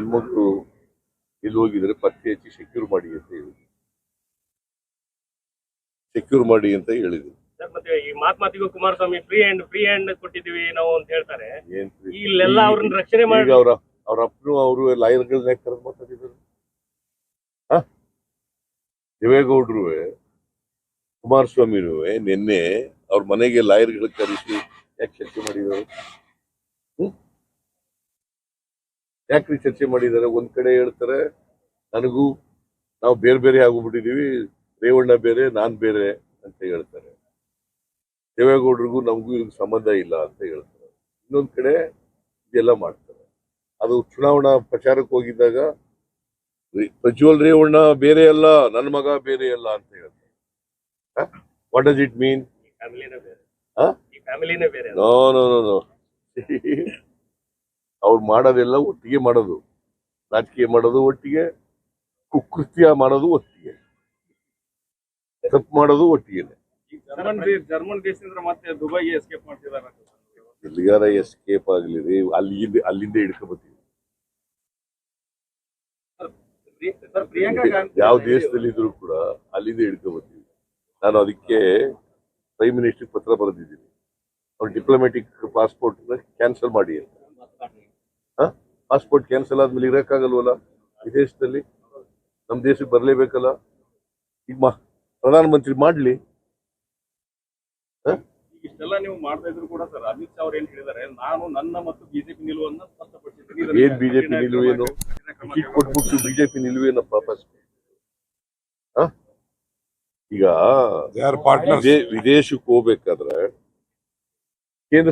ಹೆಣ್ಮಕ್ಳು ಇಲ್ಲಿ ಹೋಗಿದ್ರೆ ಪತ್ತೆ ಹಚ್ಚಿ ಸೆಕ್ಯೂರ್ ಮಾಡಿ ಅಂತ ಹೇಳಿದ್ರು. ಸೆಕ್ಯೂರ್ ಮಾಡಿ ಅಂತ ಹೇಳಿದ್ರು. ಮತ್ತೆ ಈ ಮಾತ್ ಮಾತಿಗೂ Kumaraswamy free hand free hand ಕೊಟ್ಟಿದೀವಿ ನಾವು ಅಂತ ಹೇಳ್ತಾರೆ. ಇಲ್ಲೆಲ್ಲ ಅವ್ರನ್ನ ರಕ್ಷಣೆ ಮಾಡಿ ಅವ್ರ ಅವ್ರ ಅಪ್ಪನು ಅವರು ಲಾಯರ್ಗಳನ್ನ ಕರೆದು ಮಾತಾಡಿದ್ರು? ದೇವೇಗೌಡರು ಕುಮಾರಸ್ವಾಮಿನೂ ನಿನ್ನೆ ಅವ್ರ ಮನೆಗೆ ಲಾಯರ್ಗಳು ಕರೆಸಿ ಯಾಕೆ ಚರ್ಚೆ ಮಾಡಿದ್ದಾರೆ ಯಾಕ್ರಿ ಚರ್ಚೆ ಮಾಡಿದ್ದಾರೆ? ಒಂದ್ ಕಡೆ ಹೇಳ್ತಾರೆ ನನಗೂ ನಾವು ಬೇರೆ ಬೇರೆ ಆಗೋಗ್ಬಿಟ್ಟಿದೀವಿ ರೇವಣ್ಣ ಬೇರೆ ನಾನ್ ಬೇರೆ ಅಂತ ಹೇಳ್ತಾರೆ. ದೇವೇಗೌಡರಿಗೂ ನಮಗೂ ಇದಕ್ಕೆ ಸಂಬಂಧ ಇಲ್ಲ ಅಂತ ಹೇಳ್ತಾರೆ. ಇನ್ನೊಂದ್ ಕಡೆ ಇದೆಲ್ಲ ಮಾಡ್ತಾರೆ. ಅದು ಚುನಾವಣಾ ಪ್ರಚಾರಕ್ಕೆ ಹೋಗಿದ್ದಾಗ ಪ್ರಜ್ವಲ್ ರೇವಣ್ಣ ಬೇರೆ ಅಲ್ಲ ನನ್ನ ಮಗ ಬೇರೆ ಅಲ್ಲ ಅಂತ ಹೇಳ್ತಾರೆ. What does it mean no no no no ಅವ್ರು ಮಾಡೋದೆಲ್ಲ ಒಟ್ಟಿಗೆ ಮಾಡೋದು. ರಾಜಕೀಯ ಮಾಡೋದು ಒಟ್ಟಿಗೆ ಕುಕೃತ್ಯ ಮಾಡೋದು ಒಟ್ಟಿಗೆ. ತಪ್ಪು ಮಾಡೋದು ಒಟ್ಟಿಗೆ. ಜರ್ಮನ್ ಜರ್ಮನ್ ದೇಶದಿಂದ ಮತ್ತೆ ದುಬೈಗೆ ಎಸ್ಕೇಪ್ ಮಾಡ್ತಿದ್ದಾರೆ ಎಲ್ಲಿಗಾರ ಎಸ್ಕೇಪ್ ಆಗ್ಲಿ ರೀ ಅಲ್ಲಿಂದ ಅಲ್ಲಿಂದ ಹಿಡ್ಕೊಬತ್ತೀವಿ. ಯಾವ ದೇಶದಲ್ಲಿ ಇದ್ರು ಕೂಡ ಅಲ್ಲಿಂದ ಹಿಡ್ಕೊಬತ್ತೀವಿ. ನಾನು ಅದಕ್ಕೆ ಪ್ರೈಮ್ ಮಿನಿಸ್ಟರ್ ಪತ್ರ ಬರೆದಿದ್ದೀನಿ. ಅವ್ರ ಡಿಪ್ಲೊಮ್ಯಾಟಿಕ್ ಪಾಸ್ಪೋರ್ಟ್ ಕ್ಯಾನ್ಸಲ್ ಮಾಡಿ ಅಂತ. ಪಾಸ್ಪೋರ್ಟ್ ಕ್ಯಾನ್ಸಲ್ ಆದ್ಮೇಲೆ ಇರಕ್ಕಾಗಲ್ವಲ್ಲ ವಿದೇಶದಲ್ಲಿ? ನಮ್ಮ ದೇಶಕ್ಕೆ ಬರಲೇಬೇಕಲ್ಲ? ಈಗ ಮಾ ಪ್ರಧಾನಮಂತ್ರಿ ಮಾಡ್ಲಿ. ಇಷ್ಟೆಲ್ಲ ನೀವು ಮಾಡ್ತಾ ಇದ್ರು ಕೂಡ ಸರ್ ಅಮಿತ್ ಶಾ ಅವ್ರು ಏನ್ ಹೇಳಿದ್ದಾರೆ? ನಾನು ನನ್ನ ಮತ್ತು ಬಿಜೆಪಿ ನಿಲುವನ್ನು ಸ್ಪಷ್ಟಪಡಿಸಿದ್ದೀನಿ. ಏನ್ ಬಿಜೆಪಿ ನಿಲುವೇನು? ಟಿಕೆಟ್ ಕೊಟ್ಬಿಟ್ಟು ಬಿಜೆಪಿ ನಿಲುವೇನಪ್ಪ ಹ? ಈಗ. ವಿದೇಶಕ್ಕೆ ಹೋಗ್ಬೇಕಾದ್ರೆ ಕೇಂದ್ರ